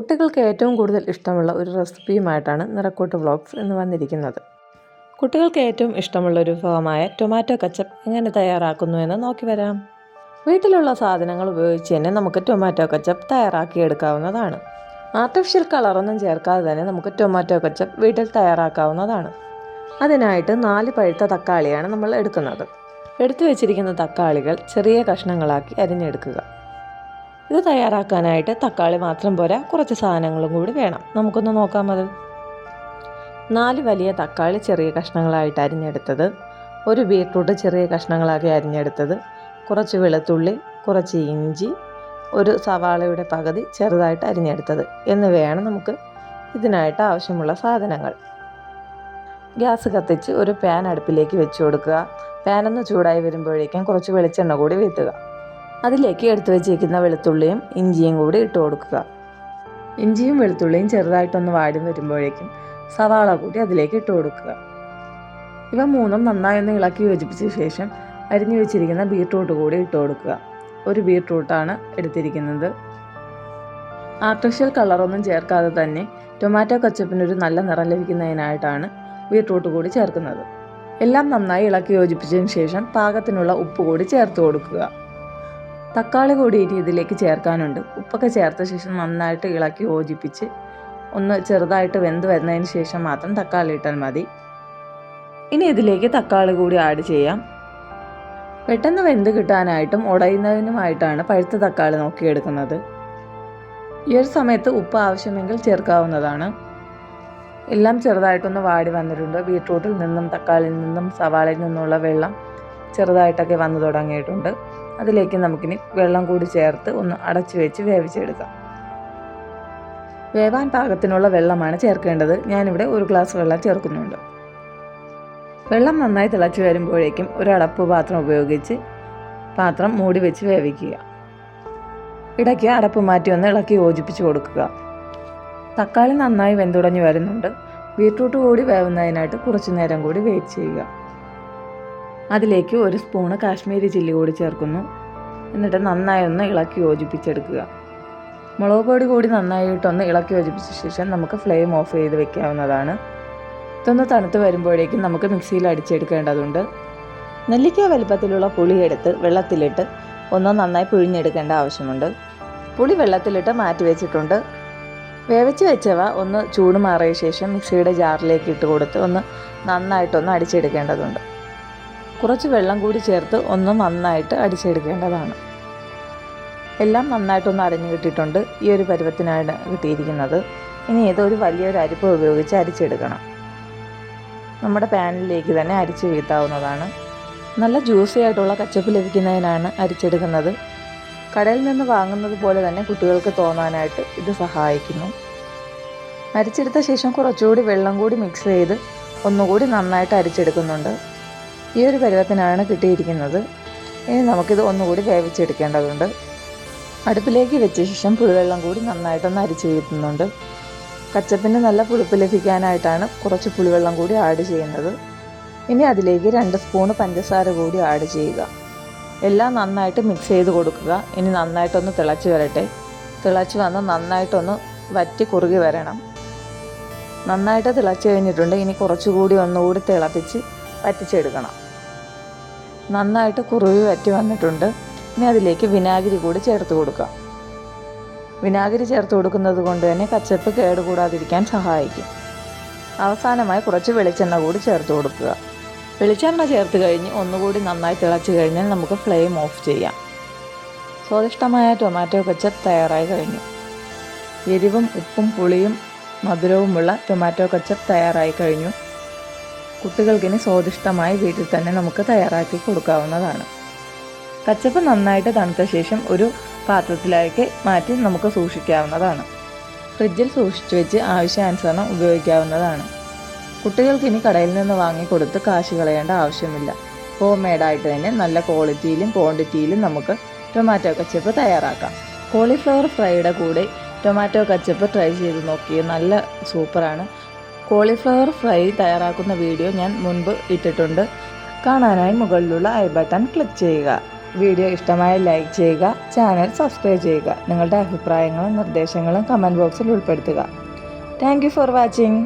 കുട്ടികൾക്ക് ഏറ്റവും കൂടുതൽ ഇഷ്ടമുള്ള ഒരു റെസിപ്പിയുമായിട്ടാണ് നിറക്കൂട്ട് വ്ളോഗ്സ് എന്ന് വന്നിരിക്കുന്നത്. കുട്ടികൾക്ക് ഏറ്റവും ഇഷ്ടമുള്ള ഒരു വിഭവമായ ടൊമാറ്റോ കച്ചപ്പ് എങ്ങനെ തയ്യാറാക്കുന്നു എന്ന് നോക്കി വരാം. വീട്ടിലുള്ള സാധനങ്ങൾ ഉപയോഗിച്ച് തന്നെ നമുക്ക് ടൊമാറ്റോ കച്ചപ്പ് തയ്യാറാക്കിയെടുക്കാവുന്നതാണ്. ആർട്ടിഫിഷ്യൽ കളറൊന്നും ചേർക്കാതെ തന്നെ നമുക്ക് ടൊമാറ്റോ കച്ചപ്പ് വീട്ടിൽ തയ്യാറാക്കാവുന്നതാണ്. അതിനായിട്ട് നാല് പഴുത്ത തക്കാളിയാണ് നമ്മൾ എടുക്കുന്നത്. എടുത്തു വെച്ചിരിക്കുന്ന തക്കാളികൾ ചെറിയ കഷ്ണങ്ങളാക്കി അരിഞ്ഞെടുക്കുക. ഇത് തയ്യാറാക്കാനായിട്ട് തക്കാളി മാത്രം പോരാ. കുറച്ച് സാധനങ്ങളും കൂടി വേണം. നമുക്കൊന്ന് നോക്കാം അത്. നാല് വലിയ തക്കാളി ചെറിയ കഷ്ണങ്ങളായിട്ട് അരിഞ്ഞെടുത്തത്. ഒരു ബീട്രൂട്ട് ചെറിയ കഷ്ണങ്ങളാക്കി അരിഞ്ഞെടുത്തത്. കുറച്ച് വെളുത്തുള്ളി കുറച്ച് ഇഞ്ചി ഒരു സവാളയുടെ പകുതി ചെറുതായിട്ട് അരിഞ്ഞെടുത്തത്. എന്നിവയാണ് നമുക്ക് ഇതിനായിട്ട് ആവശ്യമുള്ള സാധനങ്ങൾ. ഗ്യാസ് കത്തിച്ച് ഒരു പാൻ അടുപ്പിലേക്ക് വെച്ച് കൊടുക്കുക. പാനൊന്ന് ചൂടായി വരുമ്പോഴേക്കും കുറച്ച് വെളിച്ചെണ്ണ കൂടി വീത്തുക അതിലേക്ക് എടുത്തു വെച്ചിരിക്കുന്ന വെളുത്തുള്ളിയും ഇഞ്ചിയും കൂടി ഇട്ട് കൊടുക്കുക. ഇഞ്ചിയും വെളുത്തുള്ളിയും ചെറുതായിട്ടൊന്ന് വാടി വരുമ്പോഴേക്കും സവാള കൂടി അതിലേക്ക് ഇട്ട് കൊടുക്കുക. ഇവ മൂന്നും നന്നായി ഒന്ന് ഇളക്കി യോജിപ്പിച്ച ശേഷം അരിഞ്ഞു വെച്ചിരിക്കുന്ന ബീട്രൂട്ട് കൂടി ഇട്ട് കൊടുക്കുക. ഒരു ബീട്രൂട്ടാണ് എടുത്തിരിക്കുന്നത്. ആർട്ടിഫിഷ്യൽ കളറൊന്നും ചേർക്കാതെ തന്നെ ടൊമാറ്റോ കച്ചപ്പിന് ഒരു നല്ല നിറം ലഭിക്കുന്നതിനായിട്ടാണ് ബീട്രൂട്ട് കൂടി ചേർക്കുന്നത്. എല്ലാം നന്നായി ഇളക്കി യോജിപ്പിച്ചതിന് ശേഷം പാകത്തിനുള്ള ഉപ്പ് കൂടി ചേർത്ത് കൊടുക്കുക. തക്കാളി കൂടി ഇതിലേക്ക് ചേർക്കാനുണ്ട്. ഉപ്പൊക്കെ ചേർത്ത ശേഷം നന്നായിട്ട് ഇളക്കി യോജിപ്പിച്ച് ഒന്ന് ചെറുതായിട്ട് വെന്ത് വരുന്നതിന് ശേഷം മാത്രം തക്കാളി ഇട്ടാൽ മതി. ഇനി ഇതിലേക്ക് തക്കാളി കൂടി ആഡ് ചെയ്യാം. പെട്ടെന്ന് വെന്ത് കിട്ടാനായിട്ടും ഉടയുന്നതിനുമായിട്ടാണ് പഴുത്ത തക്കാളി നോക്കിയെടുക്കുന്നത്. ഈ ഒരു സമയത്ത് ഉപ്പ് ആവശ്യമെങ്കിൽ ചേർക്കാവുന്നതാണ്. എല്ലാം ചെറുതായിട്ടൊന്ന് വാടി വന്നിട്ടുണ്ട്. ബീട്രൂട്ടിൽ നിന്നും തക്കാളിയിൽ നിന്നും സവാളയിൽ നിന്നുള്ള വെള്ളം ചെറുതായിട്ടൊക്കെ വന്നു തുടങ്ങിയിട്ടുണ്ട്. അതിലേക്ക് നമുക്കിനി വെള്ളം കൂടി ചേർത്ത് ഒന്ന് അടച്ചു വെച്ച് വേവിച്ചെടുക്കാം. വേവാൻ പാകത്തിനുള്ള വെള്ളമാണ് ചേർക്കേണ്ടത്. ഞാനിവിടെ ഒരു ഗ്ലാസ് വെള്ളം ചേർക്കുന്നുണ്ട്. വെള്ളം നന്നായി തിളച്ചു വരുമ്പോഴേക്കും ഒരു അടപ്പ് പാത്രം ഉപയോഗിച്ച് പാത്രം മൂടി വെച്ച് വേവിക്കുക. ഇടയ്ക്ക് അടപ്പ് മാറ്റി ഒന്ന് ഇളക്കി യോജിപ്പിച്ച് കൊടുക്കുക. തക്കാളി നന്നായി വെന്തുടഞ്ഞു വരുന്നുണ്ട്. ബീട്രൂട്ട് കൂടി വേവുന്നതിനായിട്ട് കുറച്ചു നേരം കൂടി വെയിറ്റ് ചെയ്യുക. അതിലേക്ക് ഒരു സ്പൂണ് കാശ്മീരി ചില്ലി കൂടി ചേർക്കുന്നു. എന്നിട്ട് നന്നായി ഒന്ന് ഇളക്കി യോജിപ്പിച്ചെടുക്കുക. മുളക് പൊടി കൂടി നന്നായിട്ടൊന്ന് ഇളക്കി യോജിപ്പിച്ച ശേഷം നമുക്ക് ഫ്ലെയിം ഓഫ് ചെയ്ത് വെക്കാവുന്നതാണ്. ഇതൊന്ന് തണുത്ത് വരുമ്പോഴേക്കും നമുക്ക് മിക്സിയിൽ അടിച്ചെടുക്കേണ്ടതുണ്ട്. നെല്ലിക്ക വലുപ്പത്തിലുള്ള പുളി എടുത്ത് വെള്ളത്തിലിട്ട് ഒന്ന് നന്നായി പിഴിഞ്ഞെടുക്കേണ്ട ആവശ്യമുണ്ട്. പുളി വെള്ളത്തിലിട്ട് മാറ്റി വെച്ചിട്ടുണ്ട്. വേവിച്ച് വെച്ചവ ഒന്ന് ചൂട് മാറിയ ശേഷം മിക്സിയുടെ ജാറിലേക്ക് ഇട്ട് കൊടുത്ത് ഒന്ന് നന്നായിട്ടൊന്ന് അടിച്ചെടുക്കേണ്ടതുണ്ട്. കുറച്ച് വെള്ളം കൂടി ചേർത്ത് ഒന്ന് നന്നായിട്ട് അടിച്ചെടുക്കേണ്ടതാണ്. എല്ലാം നന്നായിട്ടൊന്ന് അരഞ്ഞു കിട്ടിയിട്ടുണ്ട് ഈ ഒരു പരുവത്തിനാണ് കിട്ടിയിരിക്കുന്നത്. ഇനി ഇതൊരു വലിയൊരു അരിപ്പ് ഉപയോഗിച്ച് അരിച്ചെടുക്കണം. നമ്മുടെ പാനിലേക്ക് തന്നെ അരിച്ച് വീഴ്ത്താവുന്നതാണ്. നല്ല ജ്യൂസി ആയിട്ടുള്ള കച്ചപ്പ് ലഭിക്കുന്നതിനാണ് അരിച്ചെടുക്കുന്നത്. കടയിൽ നിന്ന് വാങ്ങുന്നത് പോലെ തന്നെ കുട്ടികൾക്ക് തോന്നാനായിട്ട് ഇത് സഹായിക്കുന്നു. അരിച്ചെടുത്ത ശേഷം കുറച്ചുകൂടി വെള്ളം കൂടി മിക്സ് ചെയ്ത് ഒന്നുകൂടി നന്നായിട്ട് അരിച്ചെടുക്കുന്നുണ്ട്. ഈ ഒരു പരുവത്തിനാണ് കിട്ടിയിരിക്കുന്നത്. ഇനി നമുക്കിത് ഒന്നുകൂടി വേവിച്ചെടുക്കേണ്ടതുണ്ട്. അടുപ്പിലേക്ക് വെച്ച ശേഷം പുളിവെള്ളം കൂടി നന്നായിട്ടൊന്ന് അരിച്ചു വീഴ്ത്തുന്നുണ്ട് കച്ചപ്പിന് നല്ല പുളിപ്പ് ലഭിക്കാനായിട്ടാണ് കുറച്ച് പുളിവെള്ളം കൂടി ആഡ് ചെയ്യുന്നത്. ഇനി അതിലേക്ക് രണ്ട് സ്പൂണ് പഞ്ചസാര കൂടി ആഡ് ചെയ്യുക. എല്ലാം നന്നായിട്ട് മിക്സ് ചെയ്ത് കൊടുക്കുക. ഇനി നന്നായിട്ടൊന്ന് തിളച്ച് വരട്ടെ. തിളച്ച് വന്ന് നന്നായിട്ടൊന്ന് വറ്റി കുറുകി വരണം. നന്നായിട്ട് തിളച്ച് കഴിഞ്ഞിട്ടുണ്ട്. ഇനി കുറച്ചുകൂടി ഒന്നുകൂടി തിളപ്പിച്ച് വറ്റിച്ചെടുക്കണം. നന്നായിട്ട് കുറുവി വറ്റി വന്നിട്ടുണ്ട്. ഇനി അതിലേക്ക് വിനാഗിരി കൂടി ചേർത്ത് കൊടുക്കാം. വിനാഗിരി ചേർത്ത് കൊടുക്കുന്നത് കൊണ്ട് തന്നെ കച്ചപ്പ് കേടുകൂടാതിരിക്കാൻ സഹായിക്കും. അവസാനമായി കുറച്ച് വെളിച്ചെണ്ണ കൂടി ചേർത്ത് കൊടുക്കുക. വെളിച്ചെണ്ണ ചേർത്ത് കഴിഞ്ഞ് ഒന്നുകൂടി നന്നായി തിളച്ച് കഴിഞ്ഞാൽ നമുക്ക് ഫ്ലെയിം ഓഫ് ചെയ്യാം. സ്വാദിഷ്ടമായ ടൊമാറ്റോ കച്ചപ്പ് തയ്യാറായി കഴിഞ്ഞു. എരിവും ഉപ്പും പുളിയും മധുരവുമുള്ള ടൊമാറ്റോ കച്ചപ്പ് തയ്യാറായി കഴിഞ്ഞു. കുട്ടികൾക്കിനി സ്വാദിഷ്ടമായി വീട്ടിൽ തന്നെ നമുക്ക് തയ്യാറാക്കി കൊടുക്കാവുന്നതാണ്. കച്ചപ്പ് നന്നായിട്ട് തണുത്ത ശേഷം ഒരു പാത്രത്തിലേക്ക് മാറ്റി നമുക്ക് സൂക്ഷിക്കാവുന്നതാണ്. ഫ്രിഡ്ജിൽ സൂക്ഷിച്ചു വെച്ച് ആവശ്യാനുസരണം ഉപയോഗിക്കാവുന്നതാണ്. കുട്ടികൾക്ക് ഇനി കടയിൽ നിന്ന് വാങ്ങിക്കൊടുത്ത് കാശ് കളയേണ്ട ആവശ്യമില്ല. ഹോം മെയ്ഡായിട്ട് തന്നെ നല്ല ക്വാളിറ്റിയിലും ക്വാണ്ടിറ്റിയിലും നമുക്ക് ടൊമാറ്റോ കച്ചപ്പ് തയ്യാറാക്കാം. കോളിഫ്ലവർ ഫ്രൈയുടെ കൂടെ ടൊമാറ്റോ കച്ചപ്പ് ട്രൈ ചെയ്ത് നോക്കിയ നല്ല സൂപ്പറാണ്. കോളിഫ്ലവർ ഫ്രൈ തയ്യാറാക്കുന്ന വീഡിയോ ഞാൻ മുൻപ് ഇട്ടിട്ടുണ്ട്. കാണാനായി മുകളിലുള്ള ഐ ബട്ടൺ ക്ലിക്ക് ചെയ്യുക. വീഡിയോ ഇഷ്ടമായ ലൈക്ക് ചെയ്യുക ചാനൽ സബ്സ്ക്രൈബ് ചെയ്യുക നിങ്ങളുടെ അഭിപ്രായങ്ങളും നിർദ്ദേശങ്ങളും കമന്റ് ബോക്സിൽ ഉൾപ്പെടുത്തുക. Thank for watching.